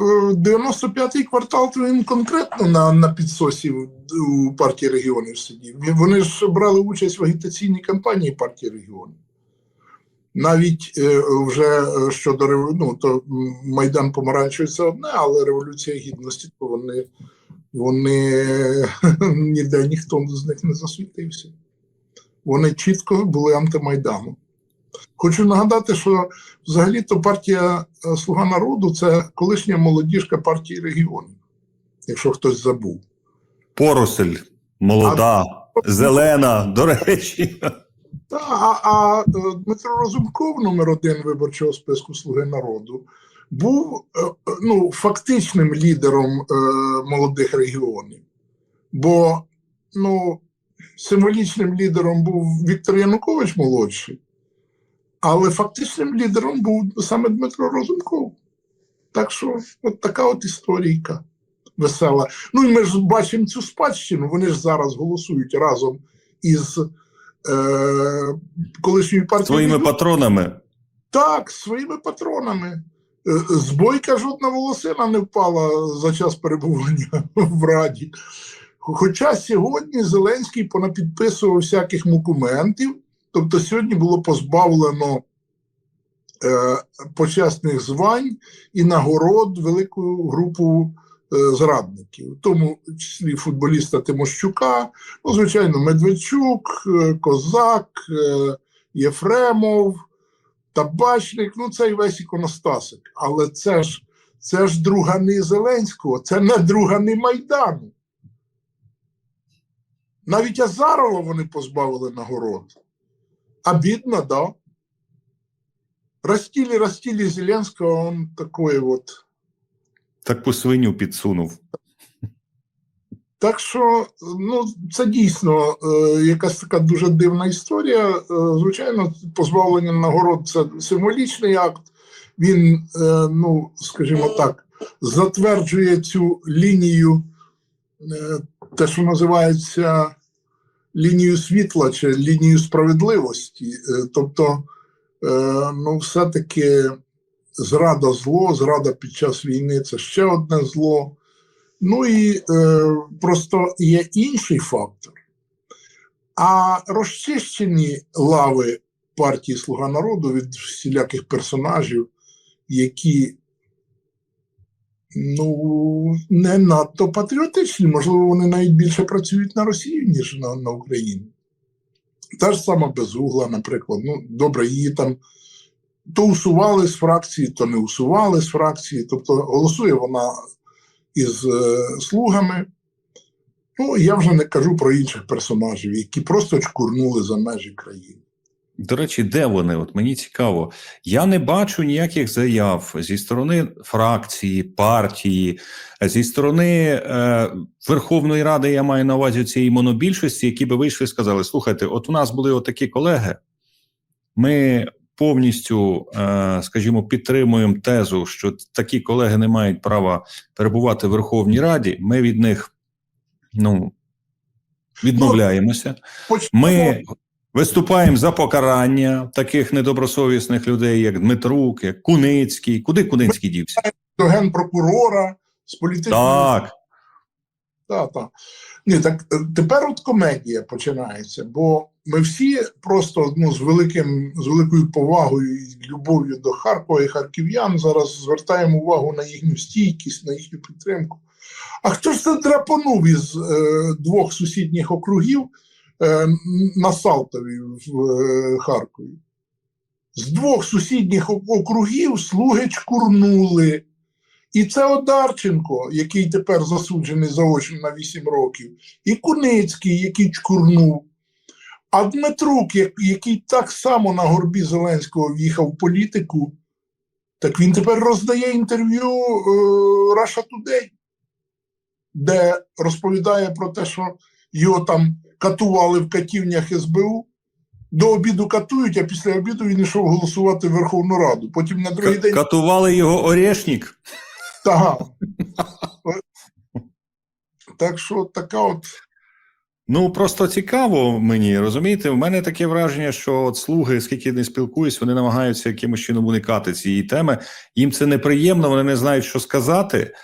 е, 95-й квартал то він конкретно на, на підсосі у партії регіонів сидів. Вони ж брали участь в агітаційній кампанії партії регіонів. Навіть е, вже щодо ну, то Майдан Помаранчевий це одне, але Революція Гідності, то вони, вони ніде ніхто з них не засвітився. Вони чітко були антимайданом. Хочу нагадати, що взагалі-то партія е, Слуга народу це колишня молодіжка партії регіонів, якщо хтось забув. Поросель, молода, зелена, до речі. Та, а, а е, Дмитро Розумков, номер один виборчого списку Слуги народу, був е, ну, фактичним лідером е, молодих регіонів. Бо ну, символічним лідером був Віктор Янукович молодший, але фактичним лідером був саме Дмитро Розумков. Так що, от така от історійка весела. Ну і ми ж бачимо цю спадщину. Вони ж зараз голосують разом із е, колишньою партією. Своїми патронами. Так, своїми патронами. Е, З бойка жодна волосина не впала за час перебування в Раді. Хоча сьогодні Зеленський понапідписував всяких документів, тобто сьогодні було позбавлено е, почесних звань і нагород велику групу е, зрадників, в тому числі футболіста Тимощука, ну, звичайно, Медведчук, е, Козак, е, Єфремов табачник, ну це і весь іконостасик. Але це ж це ж другани Зеленського, це не другани Майдану. Навіть Азарова вони позбавили нагород. А бідно, да. Растили, растили Зеленського, он такой от. Таку свиню підсунув. Так що, ну, це дійсно е, якась така дуже дивна історія. Е, звичайно, позбавлення нагород це символічний акт. Він, е, ну, скажімо так, затверджує цю лінію, те, що називається лінію світла чи лінію справедливості. Е, тобто, е, ну, все-таки зрада зло, зрада під час війни це ще одне зло. Ну і е, просто є інший фактор. А розчищені лави партії Слуга народу від всіляких персонажів, які ну, не надто патріотичні, можливо, вони навіть більше працюють на Росію, ніж на, на Україну. Та ж сама Безугла, наприклад. Ну, добре, її там то усували з фракції, то не усували з фракції. Тобто голосує вона із е, слугами. Ну, я вже не кажу про інших персонажів, які просто чкурнули за межі країни. До речі, де вони? От мені цікаво. Я не бачу ніяких заяв зі сторони фракції, партії, зі сторони е, Верховної Ради, я маю на увазі цієї монобільшості, які би вийшли і сказали: слухайте, от у нас були отакі колеги, ми повністю, е, скажімо, підтримуємо тезу, що такі колеги не мають права перебувати в Верховній Раді. Ми від них ну, відмовляємося. Ми виступаємо за покарання таких недобросовісних людей, як Дмитрук, як Куницький. Куди Куницький дівся? до генпрокурора з політичною Так, Та, та. Ні, так е, тепер от комедія починається, бо ми всі просто ну, з, великим, з великою повагою і любов'ю до Харкова і харків'ян зараз звертаємо увагу на їхню стійкість, на їхню підтримку. А хто ж це драпанув із е, двох сусідніх округів на Салтові в е, Харкові? З двох сусідніх округів слуги чкурнули. І це Одарченко, який тепер засуджений заочно на 8 років, і Куницький, який чкурнув. А Дмитрук, який так само на горбі Зеленського в'їхав в політику, так він тепер роздає інтерв'ю е, Russia Today, де розповідає про те, що його там катували в катівнях СБУ. До обіду катують, а після обіду він йшов голосувати в Верховну Раду. Потім на другий К- день катували його Орешник. Та. так що така от Ну просто цікаво мені розумієте. В мене таке враження, що от слуги, скільки не спілкуюсь, вони намагаються якимось чином уникати цієї теми. Їм це неприємно, вони не знають, що сказати.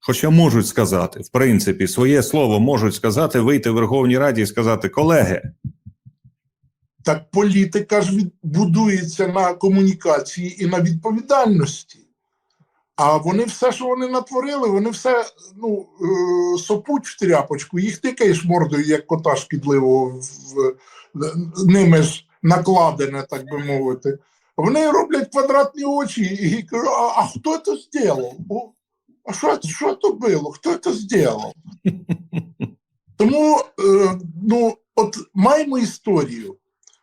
Хоча можуть сказати, в принципі, своє слово можуть сказати, вийти в Верховній Раді і сказати: колеги, Так політика ж будується на комунікації і на відповідальності. А вони все, що вони натворили, вони все ну, е, сопуть в тряпочку, їх тикаєш мордою, як кота шкідливого, в, в- ними ж накладене, так би мовити. Вони роблять квадратні очі і кажуть, а, а хто це зробив? А що, що це було? Хто це зробив? Тому е, ну, от маємо історію.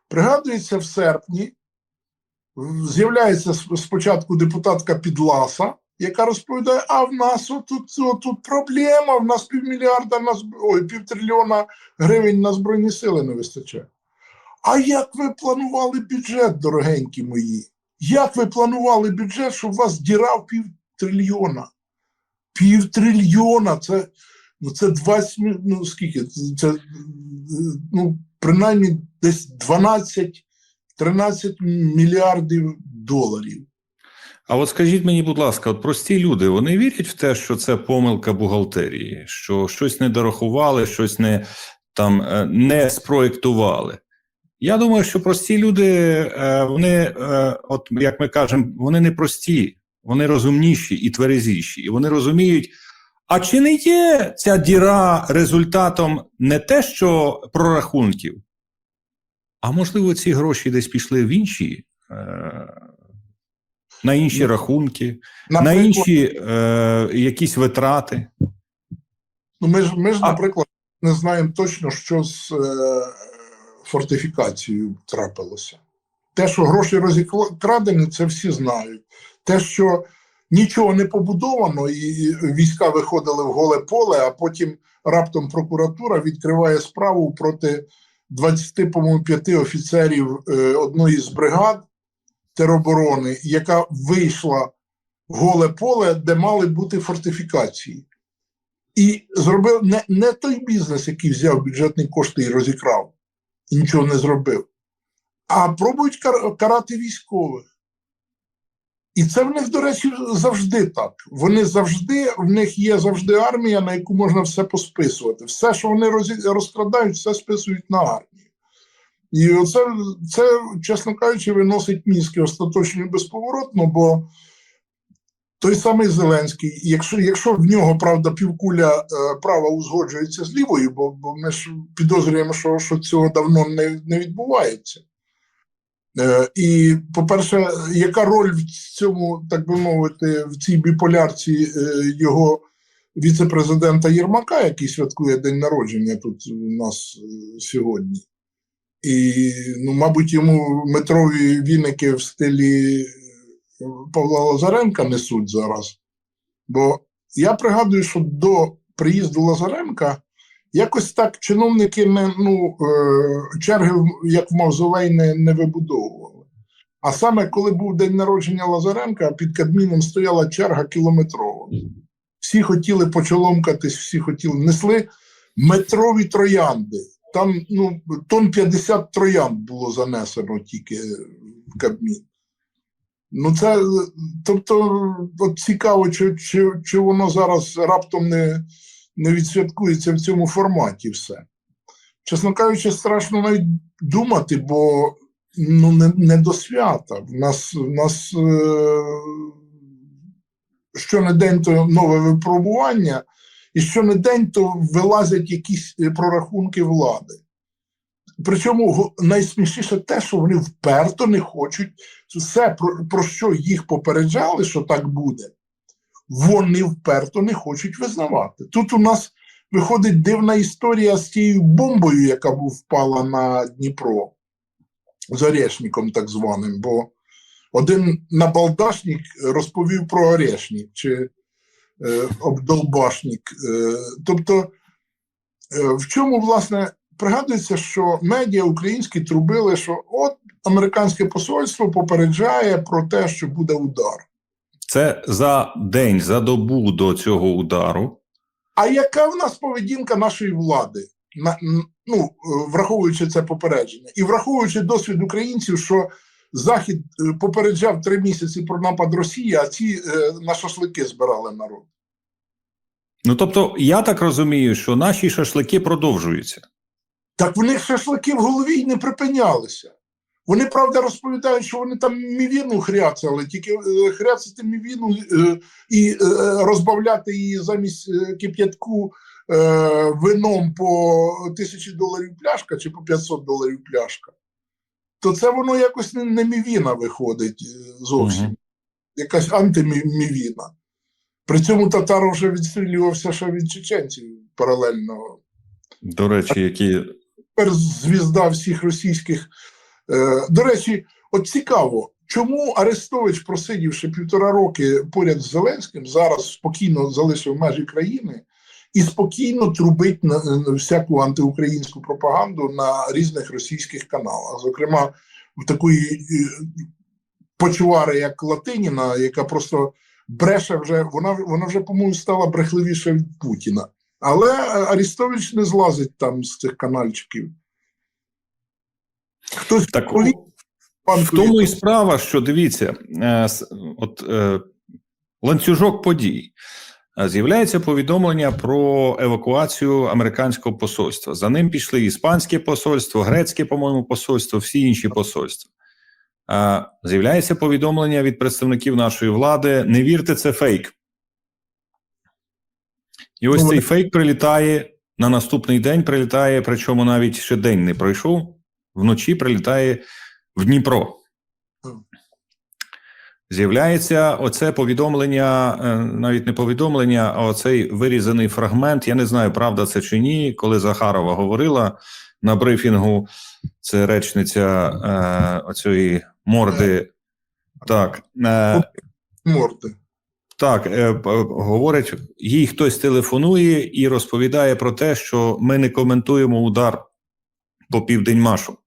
Пригадується, в серпні з'являється спочатку депутатка Підласа, яка розповідає: а в нас отут, отут проблема, в нас півмільярда на ой, півтрильйона гривень на Збройні сили не вистачає. А як ви планували бюджет, дорогенькі мої? Як ви планували бюджет, щоб у вас діра в півтрильйона? Півтрильйона це, ну, це 20, мі- ну скільки? Це, це ну, принаймні десь 12-13 мільярдів доларів. А от скажіть мені, будь ласка, от прості люди вони вірять в те, що це помилка бухгалтерії, що щось не дорахували, щось не там е, не спроєктували. Я думаю, що прості люди, е, вони, е, от як ми кажемо, вони не прості, вони розумніші і тверезіші, і вони розуміють. А чи не є ця діра результатом не те, що прорахунків, а можливо, ці гроші десь пішли в інші, е, на інші Ну, рахунки, на інші е, якісь витрати. ну, ми ж, ми ж, наприклад, не знаємо точно, що з е, фортифікацією трапилося. Те, що гроші розкрадені, це всі знають. Те, що нічого не побудовано, і війська виходили в голе поле, а потім раптом прокуратура відкриває справу проти 20, по-моєму, 5 офіцерів е, одної з бригад тероборони, яка вийшла в голе поле, де мали бути фортифікації. І зробив не, не той бізнес, який взяв бюджетні кошти і розікрав, і нічого не зробив, а пробують кар- карати військових. І це в них, до речі, завжди так. Вони завжди, в них є завжди армія, на яку можна все посписувати. Все, що вони розкрадають, все списують на армію. І оце, це, чесно кажучи, виносить мізки остаточно безповоротно, бо той самий Зеленський, якщо, якщо в нього, правда, півкуля е, права узгоджується з лівою, бо, бо ми ж підозрюємо, що, що цього давно не, не відбувається. Е, і, по-перше, яка роль в цьому, так би мовити, в цій біполярці е, його віце-президента Єрмака, який святкує день народження тут у нас е, сьогодні. І, ну, мабуть, йому метрові віники в стилі Павла Лазаренка несуть зараз. Бо я пригадую, що до приїзду Лазаренка якось так чиновники не, ну, е, черги, як в Мавзолей, не, не вибудовували. А саме коли був день народження Лазаренка, під Кабміном стояла черга кілометрова. Всі хотіли почоломкатись, всі хотіли, несли метрові троянди. Там ну, тон 50 троянд було занесено тільки в Кабмін. Ну, це, тобто, от цікаво, чи, чи, чи воно зараз раптом не, не відсвяткується в цьому форматі все. Чесно кажучи, страшно навіть думати, бо ну, не, не до свята. В нас, в нас е, щонедень то нове випробування, і щонедень то вилазять якісь е, прорахунки влади. Причому найсмішніше те, що вони вперто не хочуть все, про, про що їх попереджали, що так буде, вони вперто не хочуть визнавати. Тут у нас виходить дивна історія з тією бомбою, яка впала на Дніпро з Орешником, так званим. Бо один набалдашник розповів про Орешник чи е, обдолбашник. Е, тобто, е, в чому, власне, пригадується, що медіа українські трубили, що от американське посольство попереджає про те, що буде удар. Це за день, за добу до цього удару. А яка в нас поведінка нашої влади? на, ну, е, враховуючи це попередження, і враховуючи досвід українців, що Захід е, попереджав три місяці про напад Росії, а ці е, на шашлики збирали народ. Ну тобто, я так розумію, що наші шашлики продовжуються. Так в них шашлики в голові й не припинялися. Вони, правда, розповідають, що вони там мівіну хряцали, тільки е, хряцати мівіну е, і е, розбавляти її замість кип'ятку вином по тисячі доларів пляшка чи по 500 доларів пляшка, то це воно якось не, мівіна виходить зовсім. Мгм. Якась антимівіна. При цьому татаров вже відстрілювався ще від чеченців паралельно До речі, які тепер звізда всіх російських. Е, до речі, от цікаво, чому Арестович, просидівши півтора роки поряд з Зеленським, зараз спокійно залишив межі країни і спокійно трубить на, на всяку антиукраїнську пропаганду на різних російських каналах. Зокрема, в такої е, почувари, як Латиніна, яка просто бреше вже, вона, вона вже, по-моєму, стала брехливіше від Путіна. Але е, Арістович не злазить там з цих канальчиків. Хтось так в тому і справа, що дивіться, е, от е, ланцюжок подій. Е, З'являється повідомлення про евакуацію американського посольства. За ним пішли іспанське посольство, грецьке, по-моєму, посольство, всі інші посольства. З'являється повідомлення від представників нашої влади: не вірте, це фейк. І ось Ну, цей фейк прилітає на наступний день, прилітає, причому навіть ще день не пройшов. Вночі прилітає в Дніпро. З'являється оце повідомлення, е, навіть не повідомлення, а оцей вирізаний фрагмент. Я не знаю, правда це чи ні. Коли Захарова говорила на брифінгу, це речниця е, оцієї морди. Так, е, морди. так, е, говорить, їй хтось телефонує і розповідає про те, що ми не коментуємо удар по південь-машу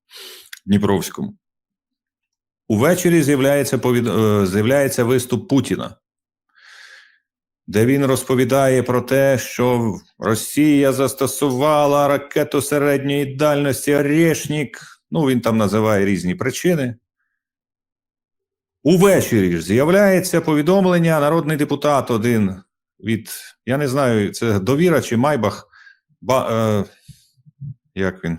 Дніпровському. Увечері з'являється, повід... е, з'являється виступ Путіна, де він розповідає про те, що Росія застосувала ракету середньої дальності Орешнік. Ну, він там називає різні причини. Увечері ж з'являється повідомлення, народний депутат один від, я не знаю, це довіра чи Майбах. Ба, е, як він?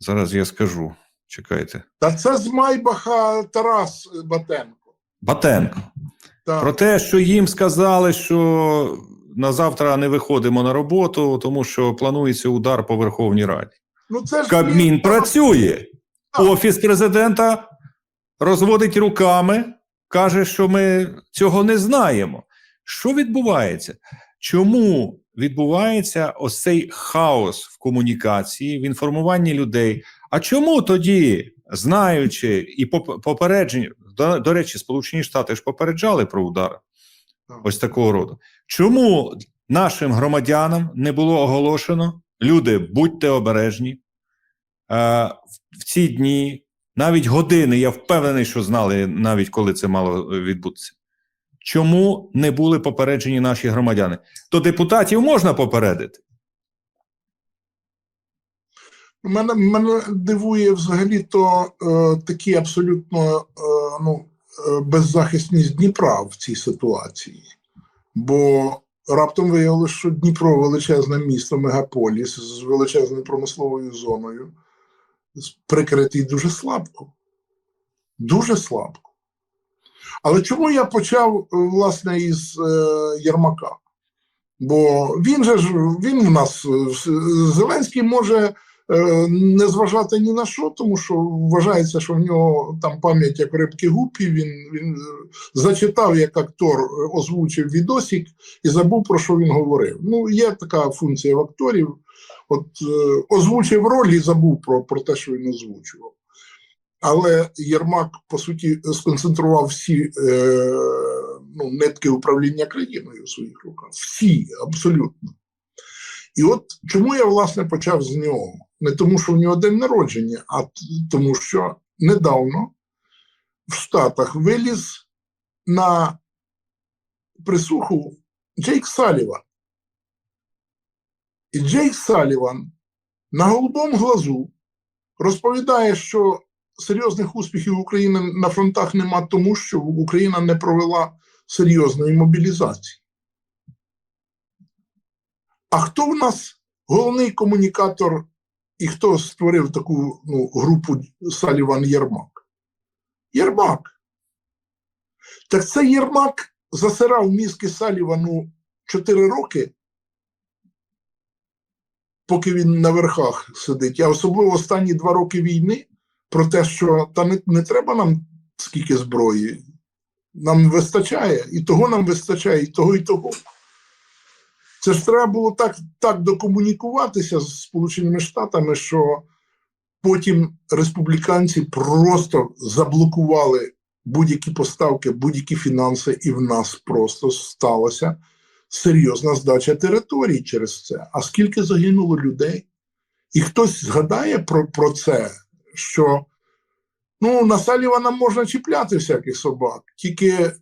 Зараз я скажу. Чекайте. Та це з Майбаха Тарас Батенко. Батенко. Так. Про те, що їм сказали, що на завтра не виходимо на роботу, тому що планується удар по Верховній Раді. Ну, це ж Кабмін він- працює. Так. Офіс президента розводить руками, каже, що ми цього не знаємо. Що відбувається? Чому відбувається ось цей хаос в комунікації, в інформуванні людей? А чому тоді, знаючи і поп- попередження, до, до речі, Сполучені Штати ж попереджали про удар ось такого роду. Чому нашим громадянам не було оголошено? Люди, будьте обережні. Е, в- ці дні, навіть години, я впевнений, що знали навіть коли це мало відбутися. Чому не були попереджені наші громадяни? То депутатів можна попередити. Мене, мене дивує взагалі то е, такі абсолютно е, ну, е, беззахисність Дніпра в цій ситуації. Бо раптом виявилося, що Дніпро величезне місто, мегаполіс з величезною промисловою зоною, прикритий дуже слабко. Дуже слабко. Але чому я почав е, власне із е, Єрмака? Бо він же ж він в нас е, Зеленський може не зважати ні на що, тому що вважається, що в нього там пам'ять як рибки гупі. Він, він зачитав як актор, озвучив відосік і забув про що він говорив. Ну, є така функція в акторів. От озвучив роль і забув про, про те, що він озвучував. Але Єрмак, по суті, сконцентрував всі е, ну, нитки управління країною у своїх руках. Всі, абсолютно. І от чому я, власне, почав з нього? Не тому, що в нього день народження, а тому, що недавно в Штатах виліз на присуху Джейк Саліван. І Джейк Саліван на голубому глазу розповідає, що серйозних успіхів України на фронтах нема, тому що Україна не провела серйозної мобілізації. А хто в нас головний комунікатор і хто створив таку ну, групу Саліван Єрмак? Єрмак. Так це Єрмак засирав мізки Салівану 4 роки, поки він на верхах сидить, а особливо останні два роки війни про те, що та не, не треба нам скільки зброї, нам вистачає, і того нам вистачає, і того, і того. Це ж треба було так, так докомунікуватися з Сполученими Штатами, що потім республіканці просто заблокували будь-які поставки, будь-які фінанси, і в нас просто сталося серйозна здача територій через це. А скільки загинуло людей? І хтось згадає про, про це, що ну, на Салівана можна чіпляти всяких собак, тільки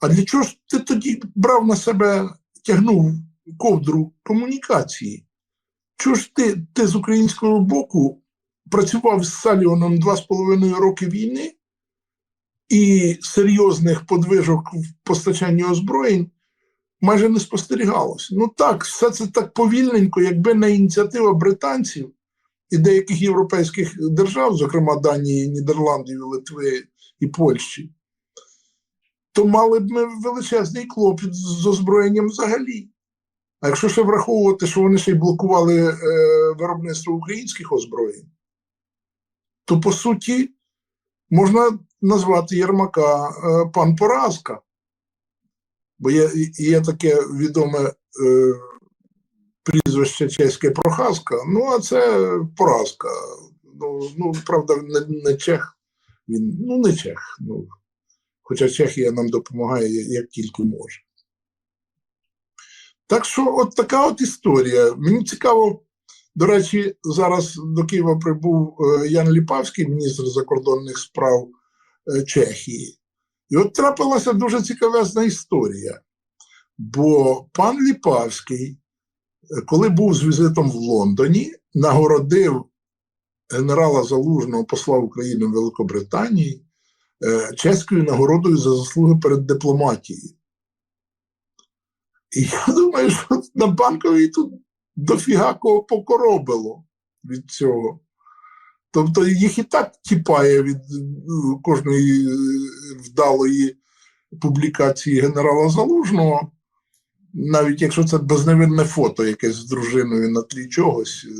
а для чого ж ти тоді брав на себе, тягнув ковдру комунікації? Чого ж ти, ти з українського боку працював з Саліваном два з половиною роки війни, і серйозних подвижок в постачанні озброєнь майже не спостерігалося. Ну так, все це так повільненько, якби не ініціатива британців і деяких європейських держав, зокрема Данії, Нідерландів, Литви і Польщі, то мали б ми величезний клопіт з озброєнням взагалі. А якщо ще враховувати, що вони ще й блокували е, виробництво українських озброєнь, то по суті можна назвати Єрмака е, пан Поразка. Бо є, є таке відоме е, прізвище чеське Прохаска, ну а це поразка. Ну, ну правда, не, не чех. Він ну не чех. Ну, хоча Чехія нам допомагає як тільки може. Так що, от така от історія. Мені цікаво, до речі, зараз до Києва прибув е, Ян Ліпавський, міністр закордонних справ е, Чехії. І от трапилася дуже цікавезна історія. Бо пан Ліпавський, коли був з візитом в Лондоні, нагородив генерала Залужного посла України в Великобританії е, чеською нагородою за заслуги перед дипломатією. І я думаю, що на банковій тут дофіга кого покоробило від цього. Тобто їх і так тіпає від ну, кожної е, вдалої публікації генерала Залужного, навіть якщо це безневинне фото якесь з дружиною на тлі чогось, е,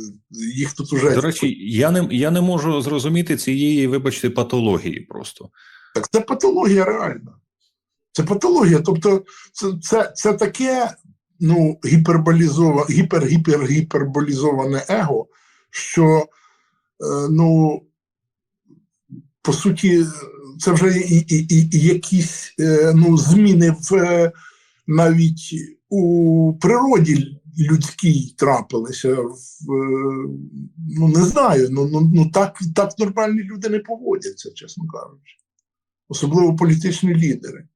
їх тут уже До речі, я не, я не можу зрозуміти цієї, вибачте, патології просто. Так це патологія реальна. Це патологія. Тобто, це, це, це таке ну, гіперболізоване, гіпер-гіпер-гіперболізоване его, що е, ну, по суті, це вже і, і, і, і якісь е, ну, зміни в е, навіть у природі людській трапилися. Ну, не знаю, ну, ну, ну так, так нормальні люди не поводяться, чесно кажучи особливо політичні лідери.